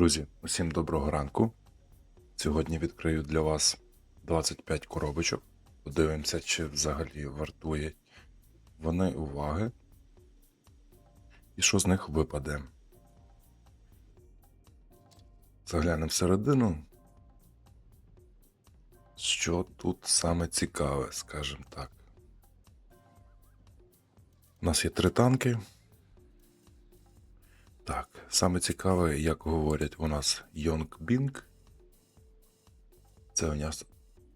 Друзі, усім доброго ранку. Сьогодні відкрию для вас 25 коробочок. Подивимося, чи взагалі вартують вони уваги. І що з них випаде. Заглянемо всередину. Що тут саме цікаве, скажімо так. У нас є три танки. Так, саме цікаве, як говорять у нас Йонг Бінг. Це у нас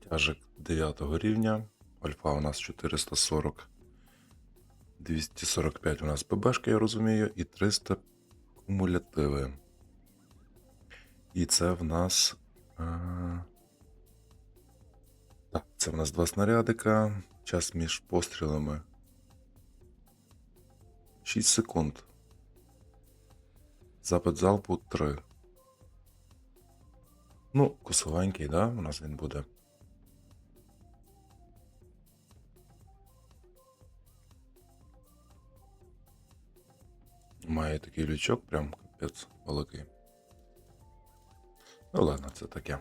тяжик 9 рівня. Альфа у нас 440. 245 у нас ПБшка, я розумію, і 300 кумулятиви. І це в нас. А... Так, це в нас два снарядика. Час між пострілами. 6 секунд. Запит залпу 3. Ну, косовенький, да? У нас він буде. Має такий лючок, прям капець великий. Ну ладно, це таке.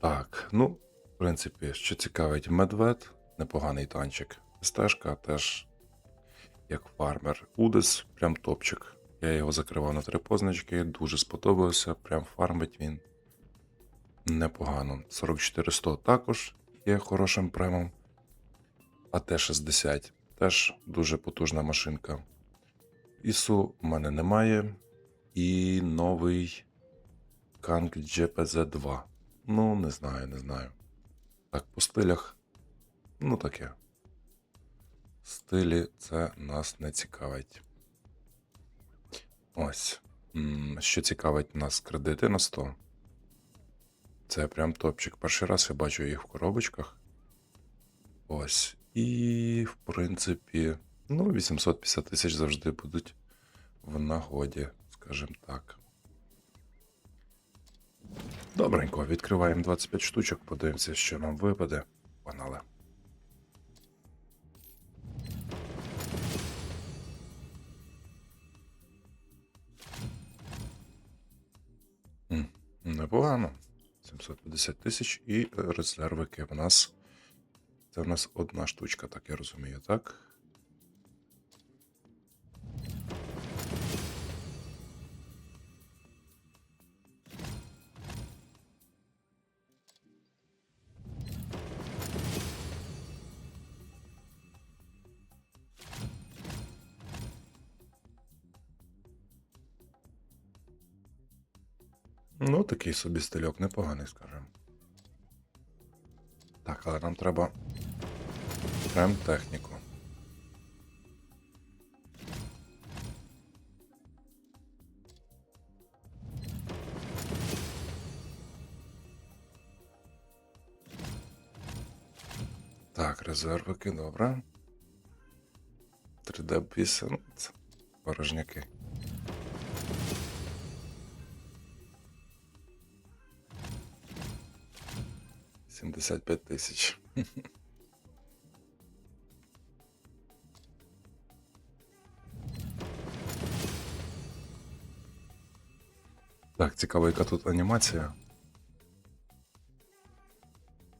Так, ну, в принципі, що цікавить медвед, непоганий танчик. Стежка теж як фармер. Удес, прям топчик. Я його закривав на три позначки, дуже сподобався, прям фармить він непогано. 44100 також є хорошим премом. А Т-60 теж дуже потужна машинка. ІСУ в мене немає. І новий Канг GPZ-2. Ну, не знаю, не знаю. Так, по стилях. Ну таке. Стилі це нас не цікавить. Ось. Що цікавить нас кредити на 100. Це прям топчик. Перший раз я бачу їх в коробочках. Ось. І, в принципі, ну, 850 тисяч завжди будуть в нагоді, скажімо так. Добренько, відкриваємо 25 штучок, подивимося, що нам випаде. Погнали. Непогано. 750 тисяч і резервики в нас. Це в нас одна штучка, так я розумію, так? Такий собі стильок непоганий, скажімо. Так, але нам треба прям техніку. Так, резервики, добре. 3D піси, ну, порожняки. Сімдесят п'ять тисяч. Так, цікаво, яка тут анімація.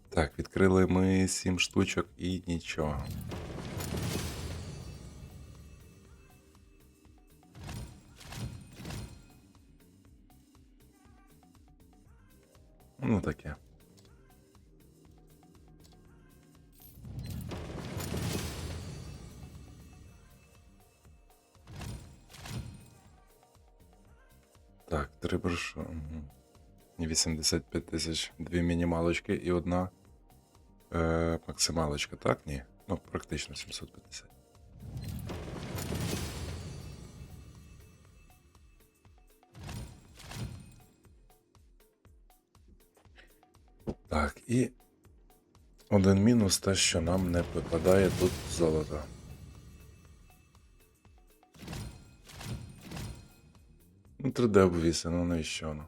Так, відкрили ми сім штучок і нічого. Ну таке. 85 тисяч, дві мінімалочки і одна е, максималочка, так? Ні. Ну, практично 750. Так, і один мінус те, що нам не випадає тут золото. Ну, 3D обвіси, ну навіщо воно?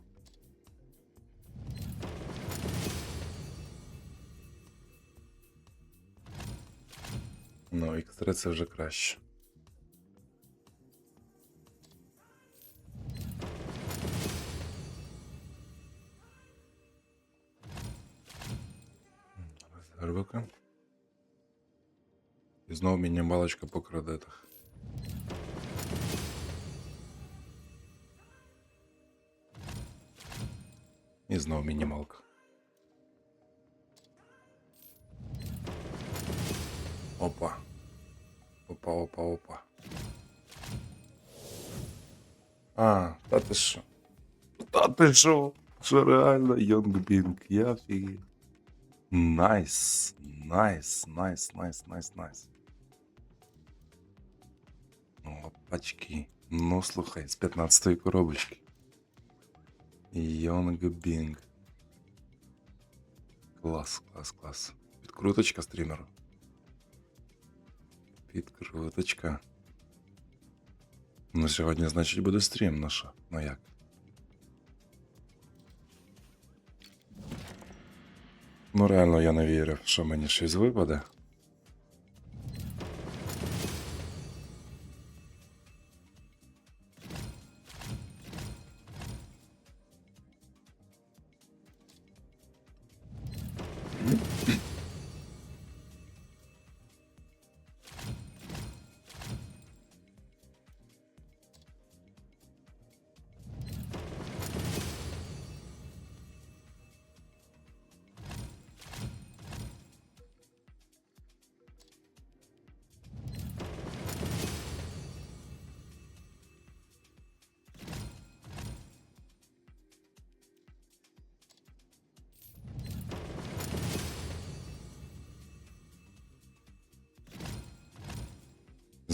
3 це вже краще. Рвика. І знову мінімалочка по кредитах. І знову мінімалка. Опа Опа, опа, опа. А, та ти що? Та ти що? Що реально Йонгбінг, я фігів. Найс, найс, найс, найс, найс, найс. Опачки. Ну, слухай, з 15-ї коробочки. Йонг Бінг. Клас, клас, клас. Підкруточка стрімера. Підкруточка. Ну, сьогодні, значить, буде стрім, ну що? Ну як? Ну, реально, я не вірив, що мені щось випаде.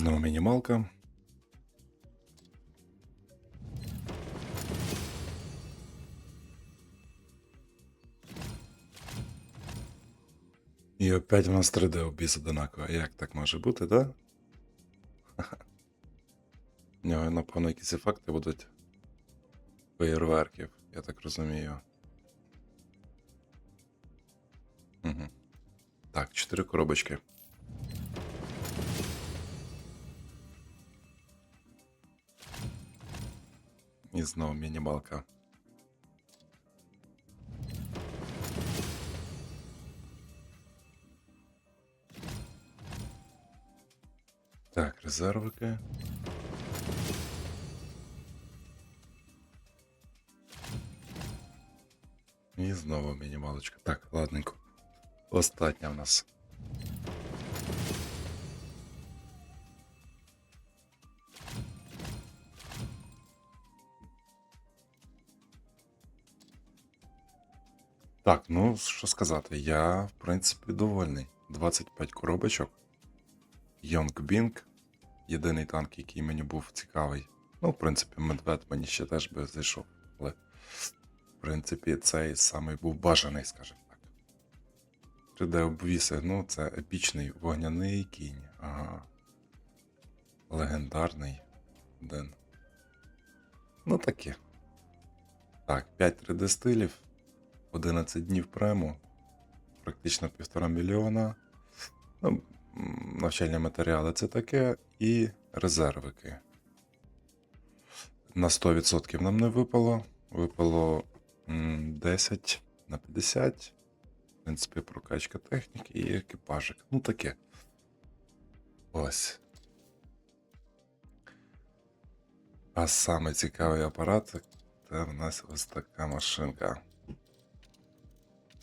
Знову мінімалка. І опять у нас 3D обіз одинаково. Як так може бути, да? У нього, напевно, якісь ефекти будуть феєрверків, я так розумію. Угу. Так, 4 коробочки. І знову мінімалка. Так, резервики. І знову мінімалочка. Так, ладненько. Остання в нас. Так, ну що сказати, я в принципі довольний. 25 коробочок. Йонг Бінг. Єдиний танк, який мені був цікавий. Ну, в принципі, медвед мені ще теж би зайшов. Але, в принципі, цей самий був бажаний, скажімо так. 3D обвіси, ну, це епічний вогняний кінь. Ага. Легендарний. Один. Ну таке. Так, 5 3D стилів. 11 днів прему, практично півтора мільйона. Ну, навчальні матеріали це таке, і резервики. На 100% нам не випало. Випало 10 на 50. В принципі, прокачка техніки і екіпажик. Ну таке. Ось. А саме цікавий апарат це в нас ось така машинка.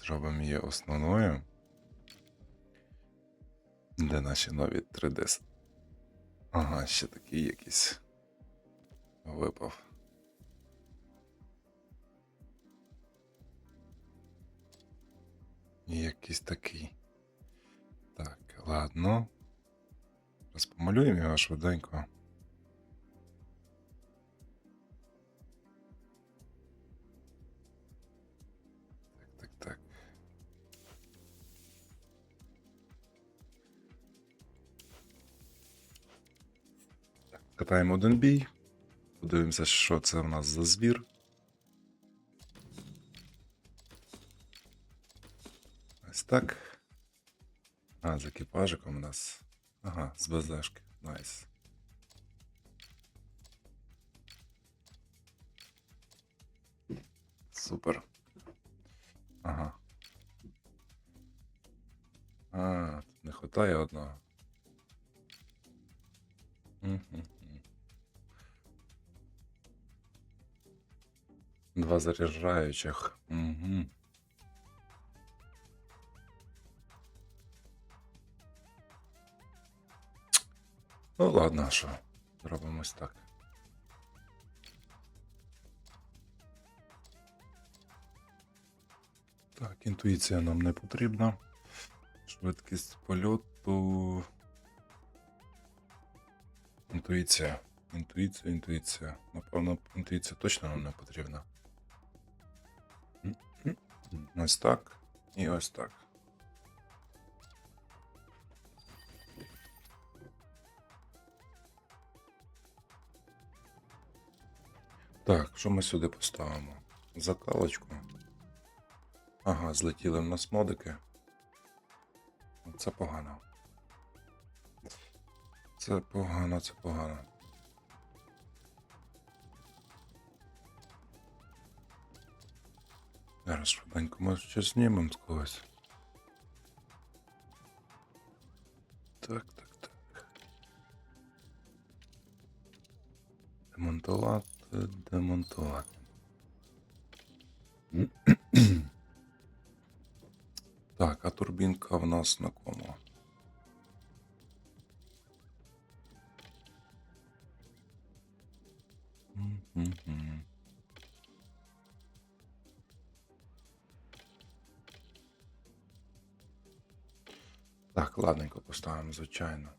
Зробимо її основною. Де наші нові 3D? Ага, ще такий якийсь випав. І якийсь такий. Так, ладно. Зараз помалюємо його швиденько. Катаємо один бій. Подивимося, що це в нас за звір. Ось так. А, з екіпажиком у нас. Ага, з БЗшки. Найс. Супер. Ага. А, не хватає одного. Мгм. Два заряджаючих. Угу. Ну ладно, що. Зробимо ось так. Так, інтуїція нам не потрібна. Швидкість польоту. Інтуїція. Інтуїція, інтуїція. Напевно, інтуїція точно нам не потрібна. Ось так. І ось так. Так, що ми сюди поставимо? Закалочку. Ага, злетіли в нас модики. Це погано. Це погано, це погано. Зараз швиденько ми щось знімемо з когось. Так, так, так. Демонтувати, демонтувати. Так, а турбінка в нас на кому? Звичайно.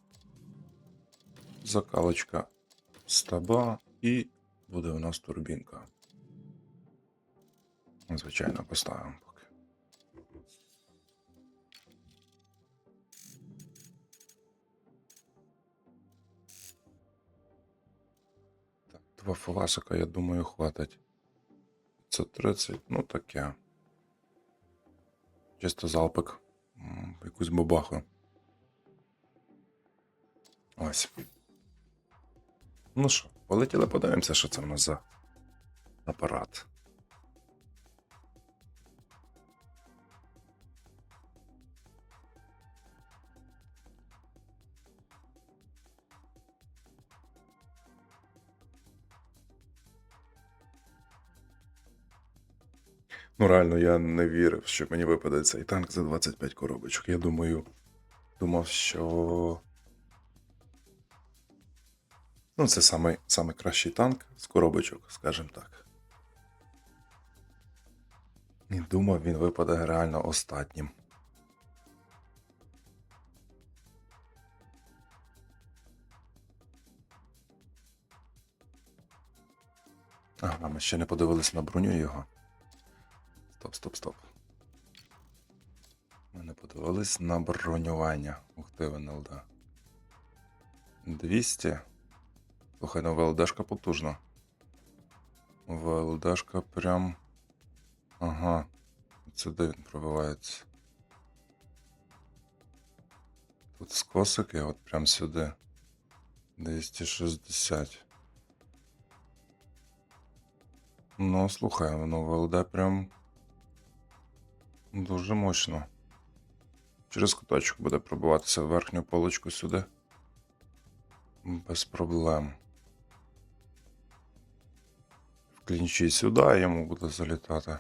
Закалочка стаба і буде у нас турбінка. Звичайно, поставимо поки. Так, два фугасика, я думаю, хватить. Це 30, ну таке. Чисто залпик. Якусь бабаху. Ось. Ну що, полетіли, подивимося, що це в нас за апарат. Ну, реально, я не вірив, що мені випаде цей танк за 25 коробочок. Я думаю, думав, що. Ну, це самий, самий кращий танк з коробочок, скажімо так. І думав, він випаде реально останнім. Ага, ми ще не подивились на броню його. Стоп, стоп, стоп. Ми не подивились на бронювання. Ух ти, ВНЛД. 200. Слухай, ну ВЛДшка потужна. ВЛДшка прям. Ага. Це де він пробивається. Тут скосики, от прям сюди. 260. Ну, слухай, воно ВЛД прям дуже мощно. Через куточок буде пробиватися в верхню полочку сюди. Без проблем. Клінчі сюди йому буде залітати.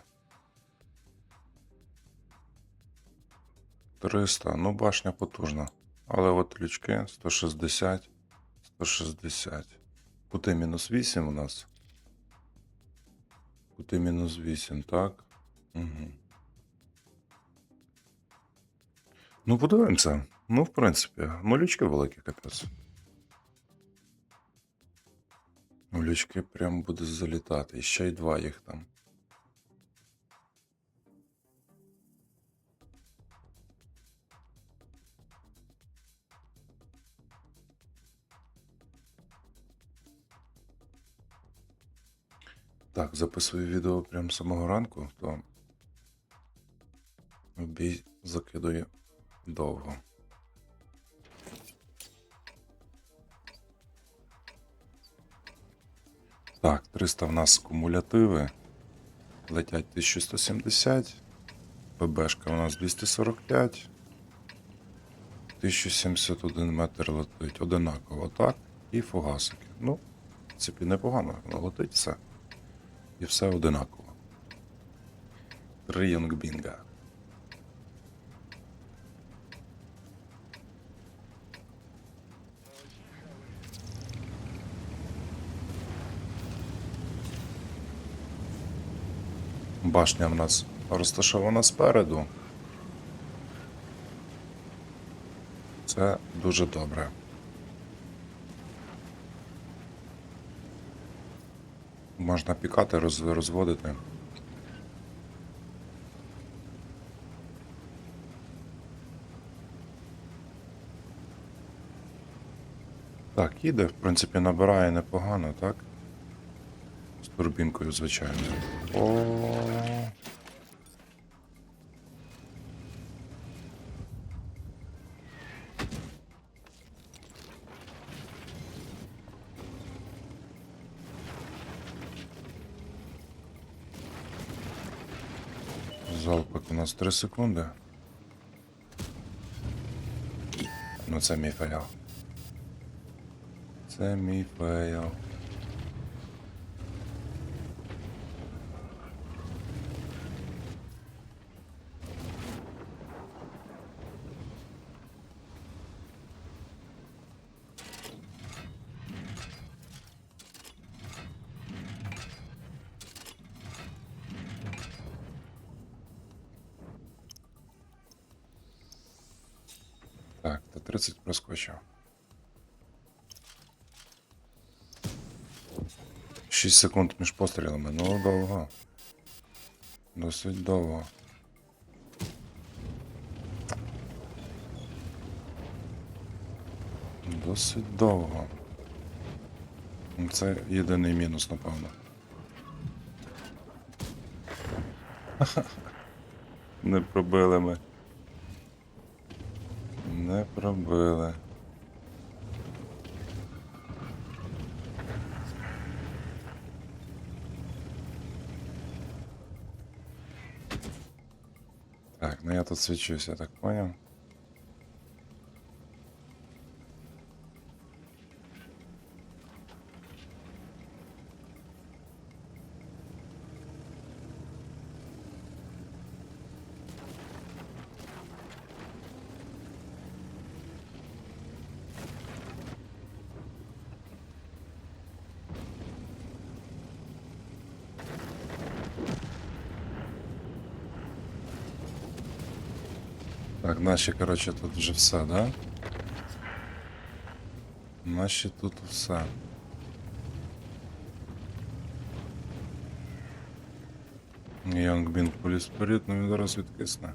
300, ну башня потужна. Але от лючки 160, 160. Кути мінус 8 у нас. Кути мінус 8, так? Угу. Ну, подивимося. Ну, в принципі, малючки великі капець. Малючки прям буде залітати. Ще й два їх там. Так, записую відео прямо з самого ранку, то бій закидую довго. Так, 300 в нас кумулятиви. Летять 1170. ПБшка у нас 245. 1071 метр летить. Одинаково, так? І фугасики. Ну, в принципі, непогано. Летить все. І все одинаково. Три Йонгбінга. Башня в нас розташована спереду. Це дуже добре. Можна пікати, роз, розводити. Так, їде, в принципі, набирає непогано, так? З турбінкою, звичайно. О. Залпик у нас 3 секунди. Ну це мій фейл. Це мій фейл. 30 проскочив. 6 секунд між пострілами. Ну, довго. Досить довго. Досить довго. Ну, Це єдиний мінус, напевно. Не пробили ми. Не пробили. Так, ну я тут свічусь, я так понял. Так, наші, коротше, тут вже все, да? Наші тут все. Янгбін поліз вперед, ну він зараз відкисне.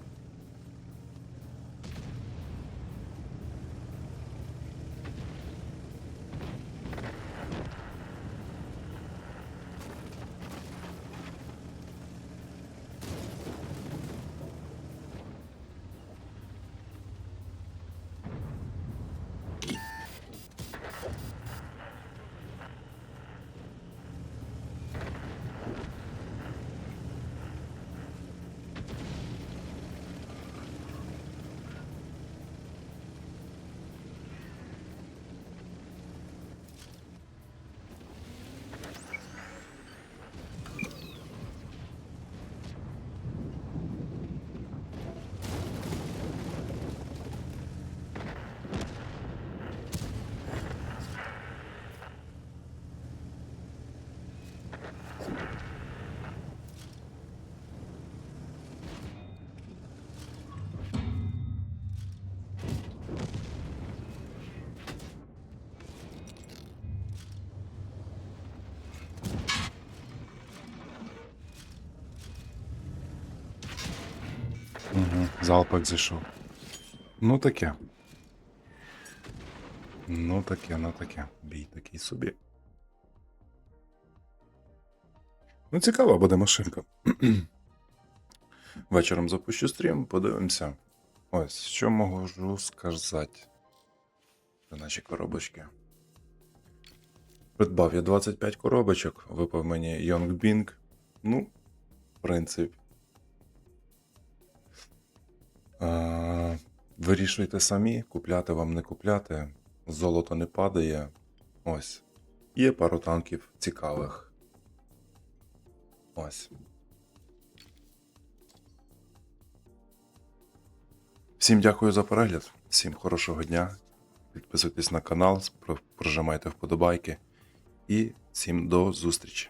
Залпак зайшов. Ну таке. Ну таке, ну таке. Бій такий собі. Ну, цікава буде машинка. Вечором запущу стрім, подивимося. Ось, що можу сказати. Про наші коробочки. Придбав я 25 коробочок, випав мені Yongbing. Ну, в принципі. Вирішуйте самі, купляти вам не купляти. Золото не падає. Ось. Є пару танків цікавих. Ось. Всім дякую за перегляд, всім хорошого дня. Підписуйтесь на канал, прожимайте вподобайки і всім до зустрічі.